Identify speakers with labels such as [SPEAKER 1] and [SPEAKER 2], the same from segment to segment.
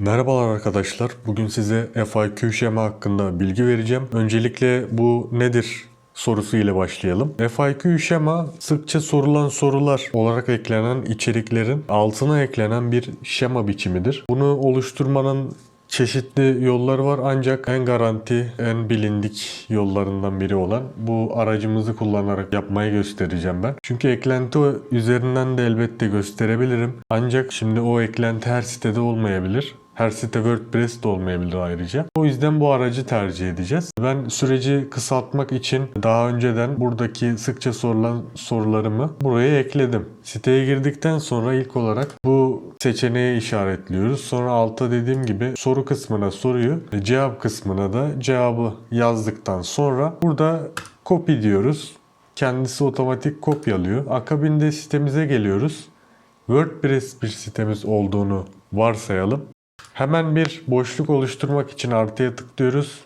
[SPEAKER 1] Merhabalar arkadaşlar. Bugün size FAQ şema hakkında bilgi vereceğim. Öncelikle bu nedir sorusu ile başlayalım. FAQ şema sıkça sorulan sorular olarak eklenen içeriklerin altına eklenen bir şema biçimidir. Bunu oluşturmanın çeşitli yolları var ancak en garanti, en bilindik yollarından biri olan bu aracımızı kullanarak yapmayı göstereceğim ben. Çünkü eklenti üzerinden de elbette gösterebilirim. Ancak şimdi o eklenti her sitede olmayabilir. Her site WordPress de olmayabilir ayrıca. O yüzden bu aracı tercih edeceğiz. Ben süreci kısaltmak için daha önceden buradaki sıkça sorulan sorularımı buraya ekledim. Siteye girdikten sonra ilk olarak bu seçeneği işaretliyoruz. Sonra altta dediğim gibi soru kısmına soruyu, cevap kısmına da cevabı yazdıktan sonra burada copy diyoruz. Kendisi otomatik kopyalıyor. Akabinde sitemize geliyoruz. WordPress bir sitemiz olduğunu varsayalım. Hemen bir boşluk oluşturmak için artıya tıklıyoruz.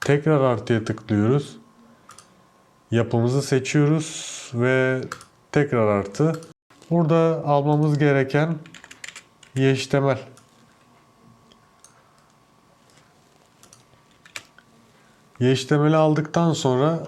[SPEAKER 1] Tekrar artıya tıklıyoruz. Yapımızı seçiyoruz ve tekrar artı. Burada almamız gereken HTML. HTML'i aldıktan sonra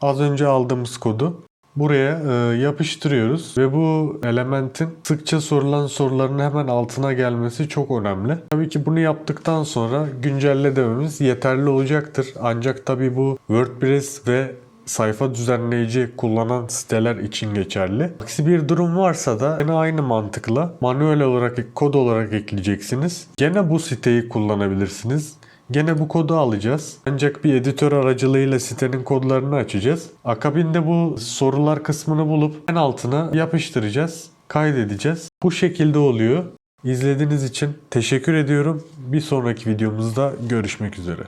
[SPEAKER 1] az önce aldığımız kodu buraya e, yapıştırıyoruz ve bu elementin sıkça sorulan soruların hemen altına gelmesi çok önemli. Tabii ki bunu yaptıktan sonra güncelle dememiz yeterli olacaktır. Ancak tabii bu WordPress ve sayfa düzenleyici kullanan siteler için geçerli. Aksi bir durum varsa da yine aynı mantıkla manuel olarak kod olarak ekleyeceksiniz. Gene bu siteyi kullanabilirsiniz. Gene bu kodu alacağız. Ancak bir editör aracılığıyla sitenin kodlarını açacağız. Akabinde bu sorular kısmını bulup en altına yapıştıracağız. Kaydedeceğiz. Bu şekilde oluyor. İzlediğiniz için teşekkür ediyorum. Bir sonraki videomuzda görüşmek üzere.